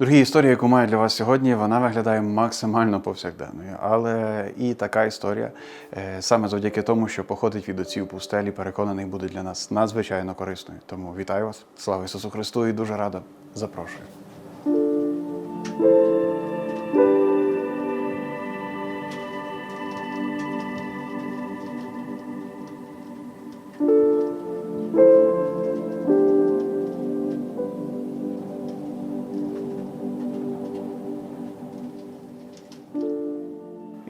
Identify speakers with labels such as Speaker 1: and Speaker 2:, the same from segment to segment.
Speaker 1: Другі історія, яку маю для вас сьогодні, вона виглядає максимально повсякденною. Але і така історія, е, саме завдяки тому, що походить від отців пустелі, переконаний, буде для нас надзвичайно корисною. Тому вітаю вас, слава Ісусу Христу і дуже рада. запрошую.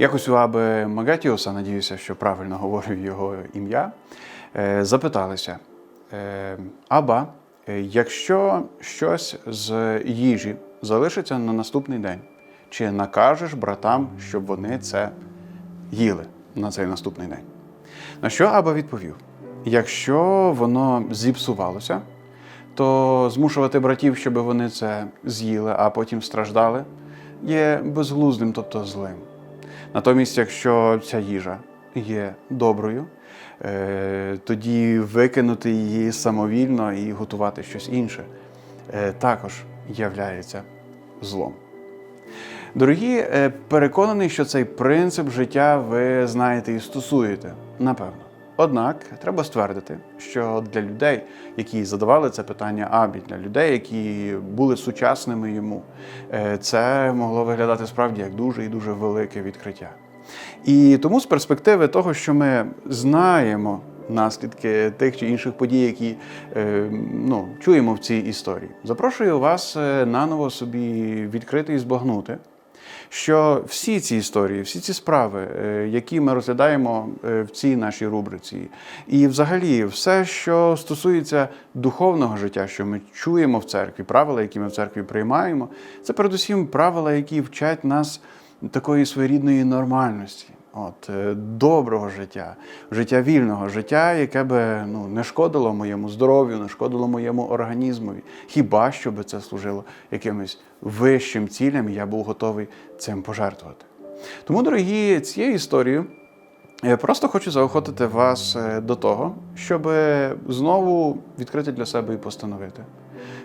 Speaker 1: Якось у Аби Магатіуса, надіюся, що правильно говорю його ім'я, е, запиталися: е, Аба, е, якщо щось з їжі залишиться на наступний день, чи накажеш братам, щоб вони це їли на цей наступний день? На що Аба відповів: якщо воно зіпсувалося, то змушувати братів, щоб вони це з'їли, а потім страждали, є безглуздим, тобто злим. Натомість, якщо ця їжа є доброю, е, тоді викинути її самовільно і готувати щось інше е, також являється злом. Дорогі, е, переконаний, що цей принцип життя ви знаєте і стосуєте, напевно. Однак треба ствердити, що для людей, які задавали це питання Абі, для людей, які були сучасними йому, е, це могло виглядати справді як дуже і дуже велике відкриття. І тому з перспективи того, що ми знаємо наслідки тих чи інших подій, які е, ну, чуємо в цій історії, запрошую вас е, наново собі відкрити і збагнути що всі ці історії, всі ці справи, е, які ми розглядаємо е, в цій нашій рубриці, і взагалі все, що стосується духовного життя, що ми чуємо в церкві, правила, які ми в церкві приймаємо, це передусім правила, які вчать нас такої своєрідної нормальності. От, е, доброго життя, життя вільного, життя, яке би ну, не шкодило моєму здоров'ю, не шкодило моєму організмові. Хіба що би це служило якимось вищим цілям, і я був готовий цим пожертвувати. Тому, дорогі, цією історією я просто хочу заохотити вас е, до того, щоб знову відкрити для себе і постановити,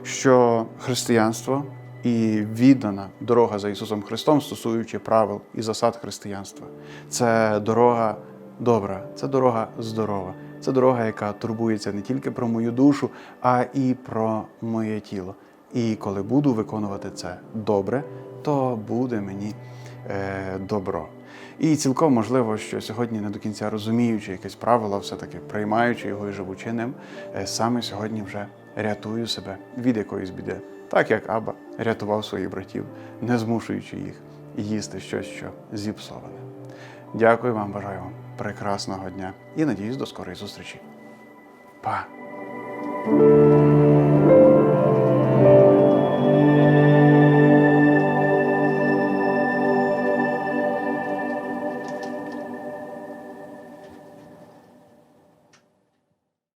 Speaker 1: що християнство і віддана дорога за Ісусом Христом, стосуючи правил і засад християнства, це дорога добра, це дорога здорова, це дорога, яка турбується не тільки про мою душу, а і про моє тіло. І коли буду виконувати це добре, то буде мені е, добро. І цілком можливо, що сьогодні не до кінця розуміючи якесь правило, все-таки приймаючи його і живучи ним, е, саме сьогодні вже рятую себе від якоїсь біди, так як Аба рятував своїх братів, не змушуючи їх їсти щось, що зіпсоване. Дякую вам, бажаю вам прекрасного дня і надіюсь до скорої зустрічі. Па!